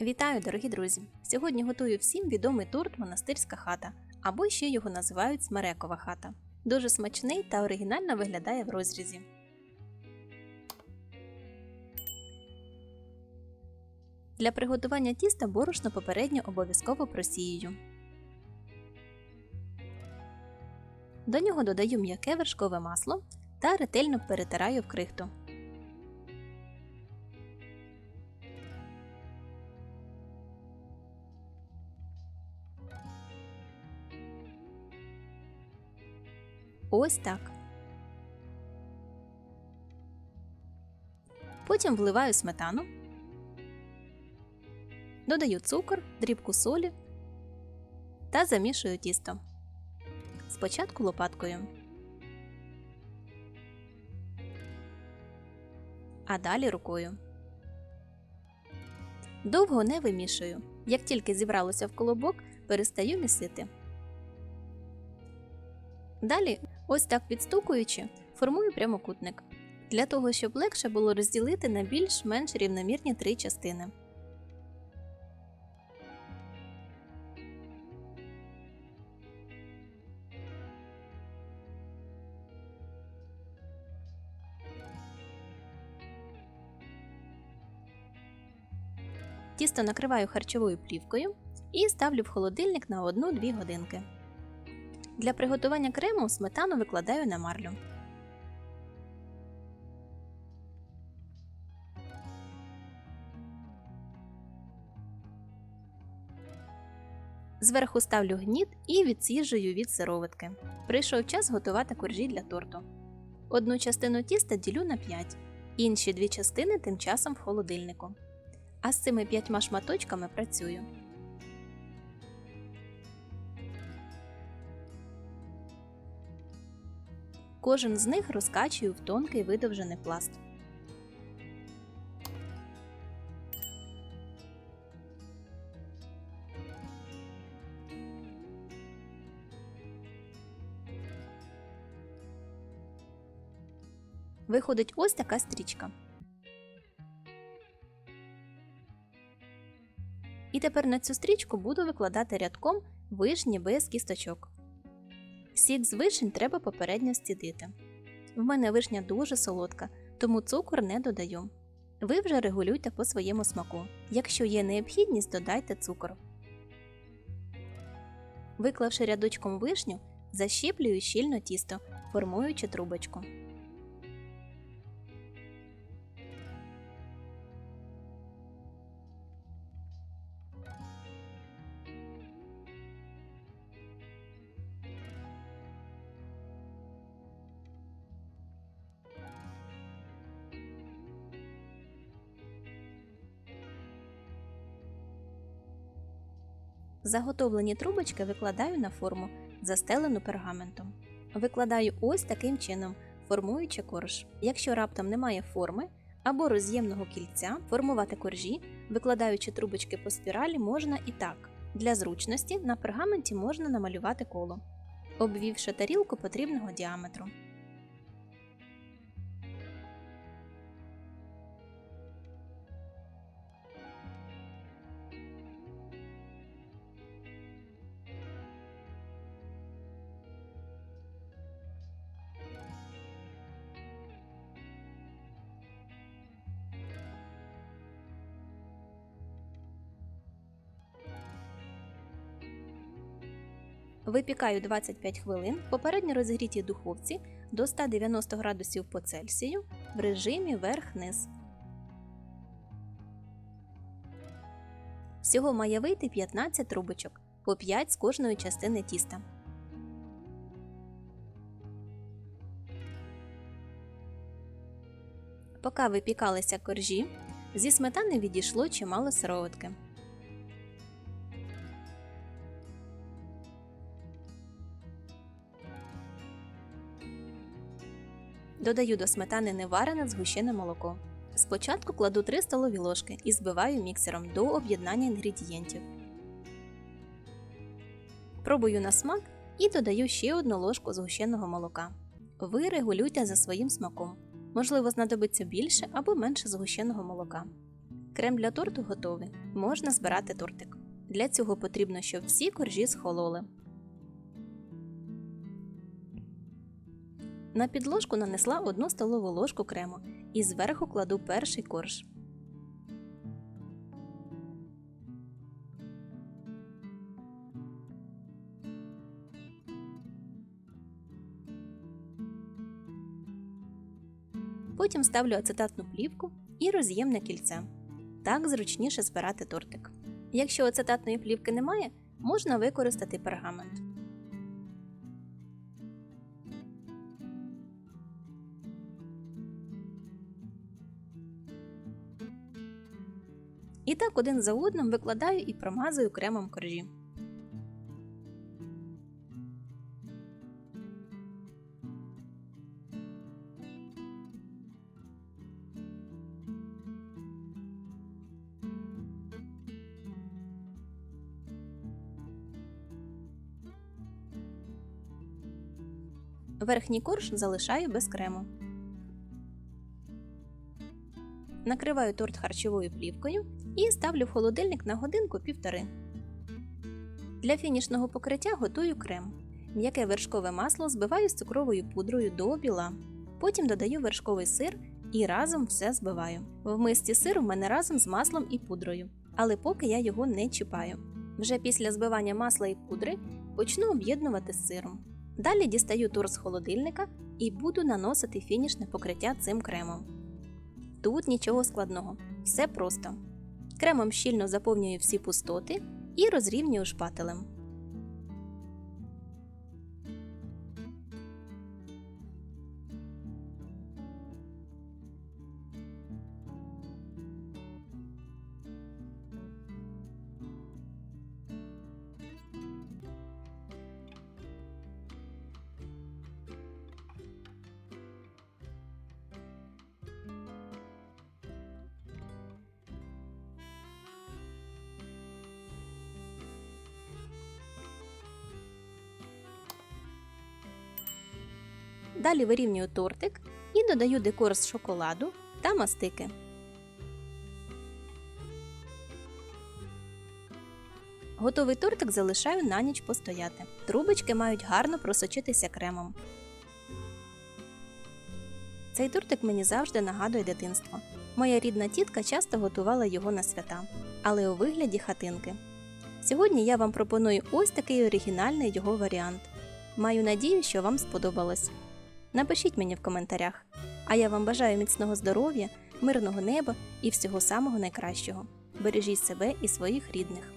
Вітаю, дорогі друзі! Сьогодні готую всім відомий торт Монастирська хата, або ще його називають Смерекова хата. Дуже смачний та оригінально виглядає в розрізі. Для приготування тіста борошно попередньо обов'язково просіюю. До нього додаю м'яке вершкове масло та ретельно перетираю в крихту. Ось так. Потім вливаю сметану, додаю цукор, дрібку солі та замішую тісто. Спочатку лопаткою. А далі рукою. Довго не вимішую. Як тільки зібралося в колобок, перестаю місити. Далі, ось так відстукуючи, формую прямокутник. Для того, щоб легше було розділити на більш-менш рівномірні три частини. Тісто накриваю харчовою плівкою і ставлю в холодильник на 1-2 годинки. Для приготування крему сметану викладаю на марлю. Зверху ставлю гніт і відсіжую від сироватки. Прийшов час готувати коржі для торту. Одну частину тіста ділю на 5, інші дві частини тим часом в холодильнику. А з цими п'ятьма шматочками працюю. Кожен з них розкачую в тонкий видовжений пласт. Виходить ось така стрічка. І тепер на цю стрічку буду викладати рядком вишні без кісточок. Сік з вишень треба попередньо стідити. В мене вишня дуже солодка, тому цукор не додаю. Ви вже регулюйте по своєму смаку. Якщо є необхідність, додайте цукор. Виклавши рядочком вишню, защіплюю щільно тісто, формуючи трубочку. Заготовлені трубочки викладаю на форму, застелену пергаментом. Викладаю ось таким чином, формуючи корж. Якщо раптом немає форми або роз'ємного кільця, формувати коржі, викладаючи трубочки по спіралі, можна і так. Для зручності на пергаменті можна намалювати коло, обвівши тарілку потрібного діаметру. Випікаю 25 хвилин в попередньо розігрітій духовці до 190 градусів по Цельсію в режимі верх-низ. Всього має вийти 15 трубочок по 5 з кожної частини тіста. Поки випікалися коржі, зі сметани відійшло чимало сироватки. Додаю до сметани неварене згущене молоко. Спочатку кладу 3 столові ложки і збиваю міксером до об'єднання інгредієнтів. Пробую на смак і додаю ще одну ложку згущеного молока. Ви регулюйте за своїм смаком. Можливо, знадобиться більше або менше згущеного молока. Крем для торту готовий. Можна збирати тортик. Для цього потрібно, щоб всі коржі схололи. На підложку нанесла 1 столову ложку крему і зверху кладу перший корж. Потім ставлю ацетатну плівку і роз'ємне кільце. Так зручніше збирати тортик. Якщо ацетатної плівки немає, можна використати пергамент. Так один за одним викладаю і промазую кремом коржі. Верхній корж залишаю без крему. Накриваю торт харчовою плівкою і ставлю в холодильник на годинку півтори. Для фінішного покриття готую крем. М'яке вершкове масло збиваю з цукровою пудрою до біла. Потім додаю вершковий сир і разом все збиваю. В мисці сир у мене разом з маслом і пудрою, але поки я його не чіпаю. Вже після збивання масла і пудри почну об'єднувати з сиром. Далі дістаю торт з холодильника і буду наносити фінішне покриття цим кремом. Тут нічого складного, все просто. Кремом щільно заповнюю всі пустоти і розрівнюю шпателем. Далі вирівнюю тортик і додаю декор з шоколаду та мастики. Готовий тортик залишаю на ніч постояти. Трубочки мають гарно просочитися кремом. Цей тортик мені завжди нагадує дитинство. Моя рідна тітка часто готувала його на свята, але у вигляді хатинки. Сьогодні я вам пропоную ось такий оригінальний його варіант. Маю надію, що вам сподобалось. Напишіть мені в коментарях. А я вам бажаю міцного здоров'я, мирного неба і всього самого найкращого. Бережіть себе і своїх рідних.